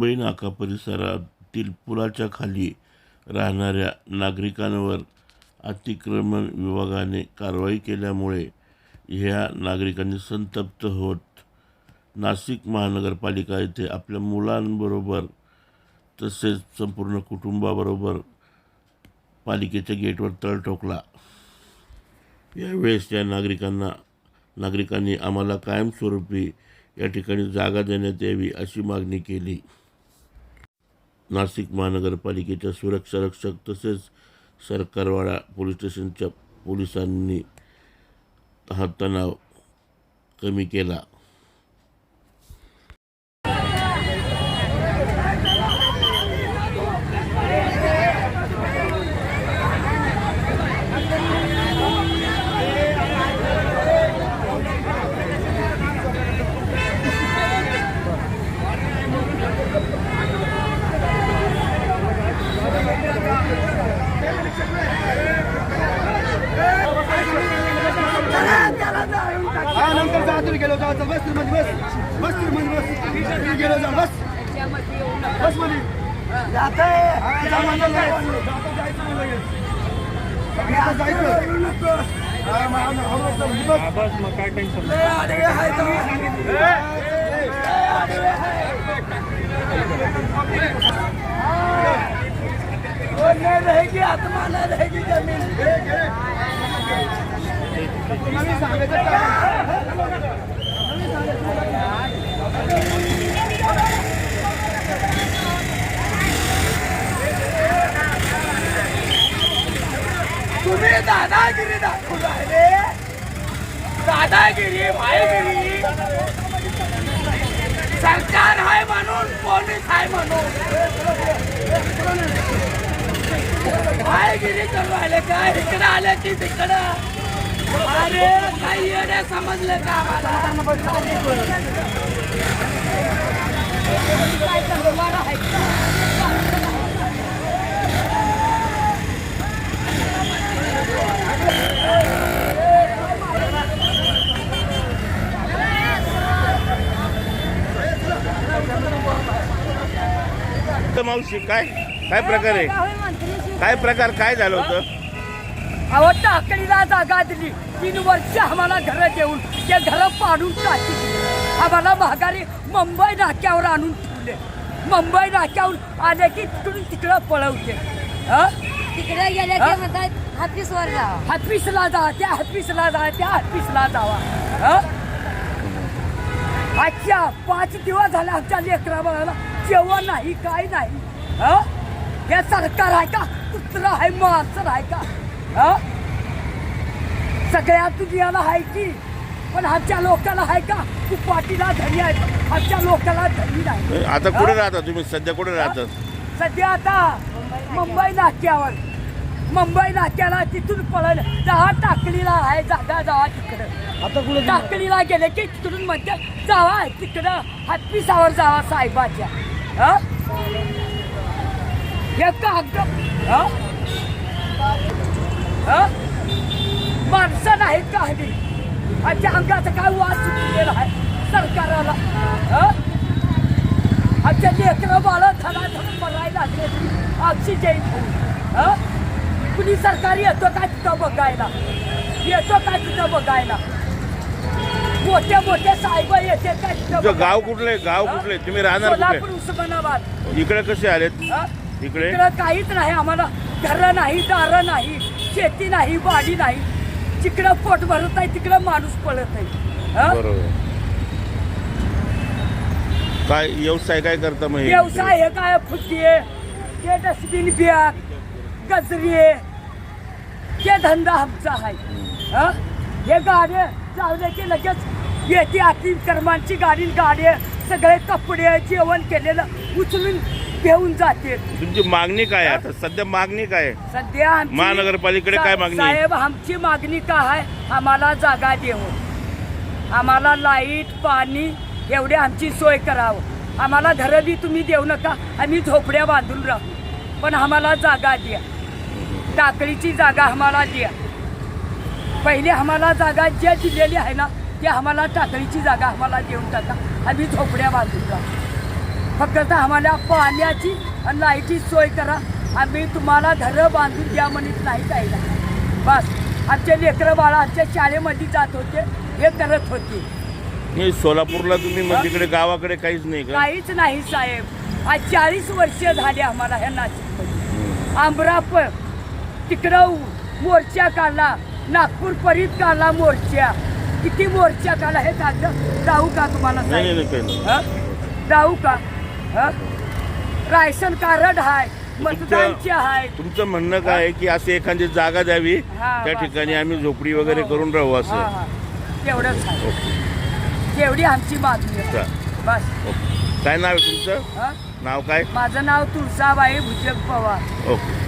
मुंबई नाका परिसरातील पुलाच्या खाली राहणाऱ्या नागरिकांवर अतिक्रमण विभागाने कारवाई केल्यामुळे ह्या नागरिकांनी संतप्त होत. नाशिक महानगरपालिका येथे आपल्या मुलांबरोबर तसेच संपूर्ण कुटुंबाबरोबर पालिकेच्या गेटवर तळ ठोकला. यावेळेस या नागरिकांना नागरिकांनी आम्हाला कायमस्वरूपी या ठिकाणी जागा देण्यात यावी अशी मागणी केली. नाशिक महानगरपालिकेच्या सुरक्षा रक्षक तसेच सरकारवाडा पोलीस स्टेशनच्या पोलिसांनी हा तणाव कमी केला. जा तुम्ही गेलो जा बस. बस बसमध्ये बस. गेलो जा बस. बसमध्ये. बस. मग काय टेन्शन रहेगी? आत्मा न रहेगी जमीन. तुम्ही दादागिरी दाखवू राहिले. दादागिरी मायगिरी. सरकार आहे म्हणून पोलीस आहे म्हणून. मायगिरी करू राहिले काय इकडे आले की तिकडं. काही येणे समजलं का मावशी काय काय प्रकार आहे? काय प्रकार? काय झालं होतं? अहो टाकडीला जागा दिली. तीन वर्ष आम्हाला घर देऊन ते घर पाडून टाकली आम्हाला माघारी मुंबई नाक्यावर आणून ठेवले. मुंबई नाक्यावर आले की तिकडून तिकडं पळवते. हं? तिकडे गेले की म्हणतात हापीसवर जा. हातपिसला जा त्या हातपिसला जा त्या हातपिसला जावा. हं? आजच्या पाच दिवस झाले आमच्या लेकरा बाळाला जेवण नाही काय नाही. हं? हे सरकार आहे का? कुत्र आहे माणसं आहे का? हं? सगळ्या दुनियाला आहे की? पण आमच्या लोकाला आहे का? तू पाटीला धनी आहे. आमच्या लोकाला धनी नाही. आता कुठे राहता तुम्ही? सध्या कुठे राहतात सध्या आता मुंबई नाक्यावर. मुंबई नाक्याला तिथून पळल जावा टाकलीला आहे जागा जावा तिकडं. आता कुठे टाकलीला गेले की तिकडून म्हणते जावा तिकडं हातपिसावर जावा साहेबाच्या. हं? हे कागद हं? हं? माणसं नाहीत का हवी अंगाचा काय वास सुटलेला आहे? सरकाराला. हं? आमच्या लेकरं बाळ थडा थडून मरायला लागले. आमची जैन हं? कुणी सरकार येतो का तिथं बघायला? येतो का तिथं बघायला? मोठे मोठे साहेब येते का तिथं गाव बघायला? कुठलं गाव? कुठलं तुम्ही राहणार सोलापूर उस्मानाबाद. इकडे कसे आलेत? हं? इकडे काहीच नाही आम्हाला. घरं नाही दारं नाही शेती नाही बाडी नाही. जिकडं पोट भरत आहे तिकडं माणूस पळत आहे हं? बरोबर काय व्यवसाय काय करता मग हे? व्यवसाय हे काय फुटी आहे ते डस्टबिन बॅग गजरी आहे ते धंदा आमचा आहे हं? हे गाड्या जावले की लगेच येते आती कर्मांची गाडी गाडी सगळे कपडे जेवण केलेलं उचलून घेऊन जाते तुमची मागणी काय आहे? आता सध्या मागणी काय आहे? सध्या आमची- महानगरपालिकेकडे काय सा- मागणी? साहेब आमची मागणी काय आहे? आम्हाला जागा देऊ आम्हाला लाइट पाणी एवढी आमची सोय करावं. आम्हाला घरं बी तुम्ही देऊ नका. आम्ही झोपड्या बांधून राहू. पण आम्हाला जागा द्या. टाकळीची जागा आम्हाला द्या. पहिले आम्हाला जागा ज्या दिलेली आहे ना ते आम्हाला टाकळीची जागा आम्हाला देऊन टाका. आम्ही झोपड्या बांधून राहू. फक्त आम्हाला पाण्याची आणि लाईटची सोय करा. आम्ही तुम्हाला घरं बांधून द्या म्हणत नाही नाही बस. आमचे लेकरं बाळा आमच्या शाळेमध्ये जात होते. हे करत होते. नाही सोलापूरला तुम्ही मग तिकडे गावाकडे काहीच नाही का? काहीच नाही साहेब. आज चाळीस वर्ष झाले आम्हाला ह्या नाशिकमध्ये. आंबराप तिकडं मोर्चा काढला. नागपूर परीत काढला मोर्चा. किती मोर्चा काढला हे काढलं जाऊ का तुम्हाला? जाऊ का? रायसन कार्ड आहे मतदानचे आहे तुमचं म्हणणं काय आहे की असे एखादी जागा द्यावी? हा, त्या बस. ठिकाणी आम्ही झोपडी वगैरे करून राहू हा असं हा तेवढंच आहे तेवढी आमची मागणी आहे. चा- बस. ओके. काय नाव आहे तुमचं? हं? नाव काय? माझं नाव तुळसाबाई भुजग पवार. ओके.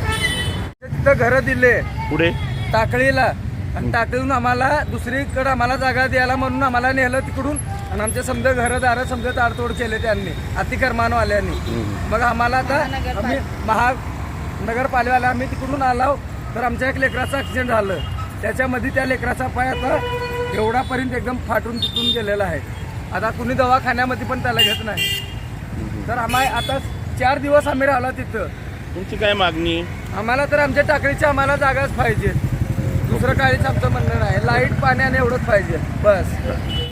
तिथं घरं दिले. पुढे? टाकळीला. आणि टाकळीहून आम्हाला दुसरीकडे आम्हाला जागा द्यायला म्हणून आम्हाला नेलं तिकडून. आणि आमच्या समजा घरदारं समजा ताडतोड केले त्यांनी अतिक्रमानवाल्यांनी मग आम्हाला आता आम्ही महानगरपालिकेला आम्ही तिकडून आलो तर आमच्या एक लेकराचं ॲक्सिडेंट झालं. त्याच्यामध्ये त्या लेकराचा पाय आता एवढापर्यंत एकदम फाटून तुटून गेलेला आहे. आता कुणी दवाखान्यामध्ये पण त्याला घेत नाही. तर आम्हा आता चार दिवस आम्ही राहिलो तिथं. तुमची काय मागणी? आम्हाला तर आमच्या टाकळीची आम्हाला जागाच पाहिजे. दुसरं काहीच आमचं म्हणणं नाही. लाइट पाण्याने एवढंच पाहिजे. बस.